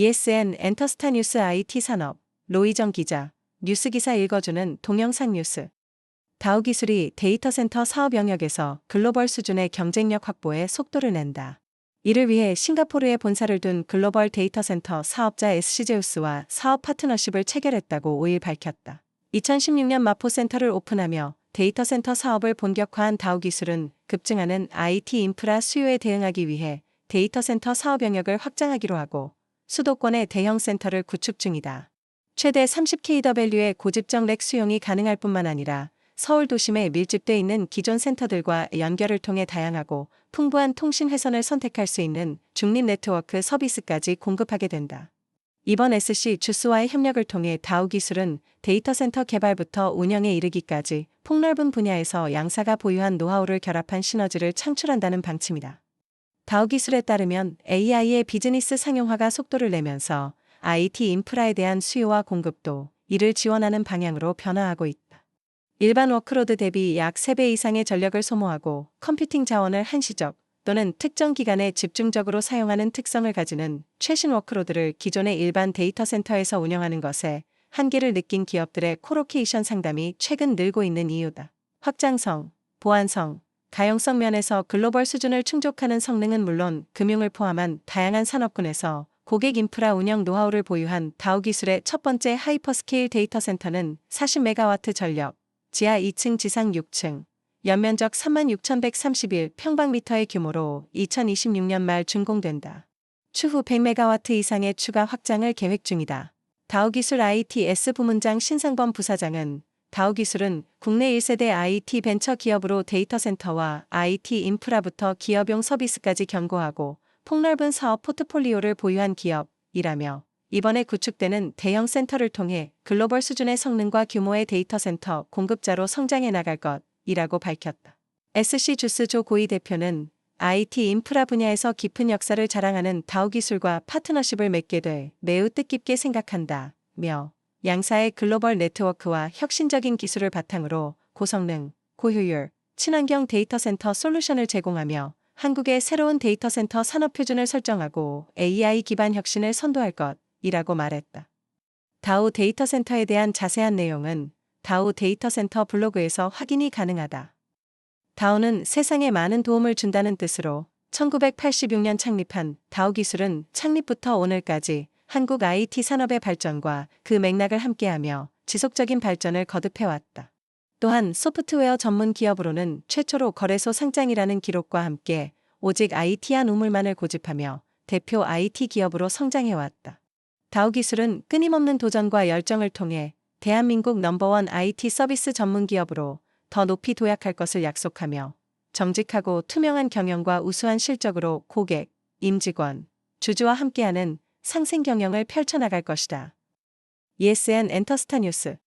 ESN 엔터스타 뉴스 IT 산업 로이정 기자 뉴스 기사 읽어주는 동영상 뉴스 다우 기술이 데이터 센터 사업 영역에서 글로벌 수준의 경쟁력 확보에 속도를 낸다. 이를 위해 싱가포르에 본사를 둔 글로벌 데이터 센터 사업자 SC제우스와 사업 파트너십을 체결했다고 5일 밝혔다. 2016년 마포 센터를 오픈하며 데이터 센터 사업을 본격화한 다우 기술은 급증하는 IT 인프라 수요에 대응하기 위해 데이터 센터 사업 영역을 확장하기로 하고 수도권의 대형 센터를 구축 중이다. 최대 30kW의 고집적 렉 수용이 가능할 뿐만 아니라 서울 도심에 밀집돼 있는 기존 센터들과 연결을 통해 다양하고 풍부한 통신 회선을 선택할 수 있는 중립 네트워크 서비스까지 공급하게 된다. 이번 SC 주스와의 협력을 통해 다우 기술은 데이터 센터 개발부터 운영에 이르기까지 폭넓은 분야에서 양사가 보유한 노하우를 결합한 시너지를 창출한다는 방침이다. 다우 기술에 따르면 AI의 비즈니스 상용화가 속도를 내면서 IT 인프라에 대한 수요와 공급도 이를 지원하는 방향으로 변화하고 있다. 일반 워크로드 대비 약 3배 이상의 전력을 소모하고 컴퓨팅 자원을 한시적 또는 특정 기간에 집중적으로 사용하는 특성을 가지는 최신 워크로드를 기존의 일반 데이터 센터에서 운영하는 것에 한계를 느낀 기업들의 코로케이션 상담이 최근 늘고 있는 이유다. 확장성, 보안성, 가용성 면에서 글로벌 수준을 충족하는 성능은 물론 금융을 포함한 다양한 산업군에서 고객 인프라 운영 노하우를 보유한 다우 기술의 첫 번째 하이퍼스케일 데이터 센터는 40메가와트 전력, 지하 2층 지상 6층, 연면적 36,131 평방미터의 규모로 2026년 말 준공된다. 추후 100메가와트 이상의 추가 확장을 계획 중이다. 다우 기술 ITS 부문장 신상범 부사장은 다우기술은 국내 1세대 IT 벤처 기업으로 데이터 센터와 IT 인프라부터 기업용 서비스까지 견고하고 폭넓은 사업 포트폴리오를 보유한 기업이라며 이번에 구축되는 대형 센터를 통해 글로벌 수준의 성능과 규모의 데이터 센터 공급자로 성장해 나갈 것이라고 밝혔다. SC 주스 조 고이 대표는 IT 인프라 분야에서 깊은 역사를 자랑하는 다우 기술과 파트너십을 맺게 돼 매우 뜻깊게 생각한다 며 양사의 글로벌 네트워크와 혁신적인 기술을 바탕으로 고성능, 고효율, 친환경 데이터 센터 솔루션을 제공하며 한국의 새로운 데이터 센터 산업 표준을 설정하고 AI 기반 혁신을 선도할 것이라고 말했다. 다우 데이터 센터에 대한 자세한 내용은 다우 데이터 센터 블로그에서 확인이 가능하다. 다우는 세상에 많은 도움을 준다는 뜻으로 1986년 창립한 다우 기술은 창립부터 오늘까지 한국 IT 산업의 발전과 그 맥락을 함께하며 지속적인 발전을 거듭해왔다. 또한 소프트웨어 전문 기업으로는 최초로 거래소 상장이라는 기록과 함께 오직 IT한 우물만을 고집하며 대표 IT 기업으로 성장해왔다. 다우 기술은 끊임없는 도전과 열정을 통해 대한민국 넘버원 IT 서비스 전문 기업으로 더 높이 도약할 것을 약속하며 정직하고 투명한 경영과 우수한 실적으로 고객, 임직원, 주주와 함께하는 상생 경영을 펼쳐나갈 것이다. ESN 엔터스타 뉴스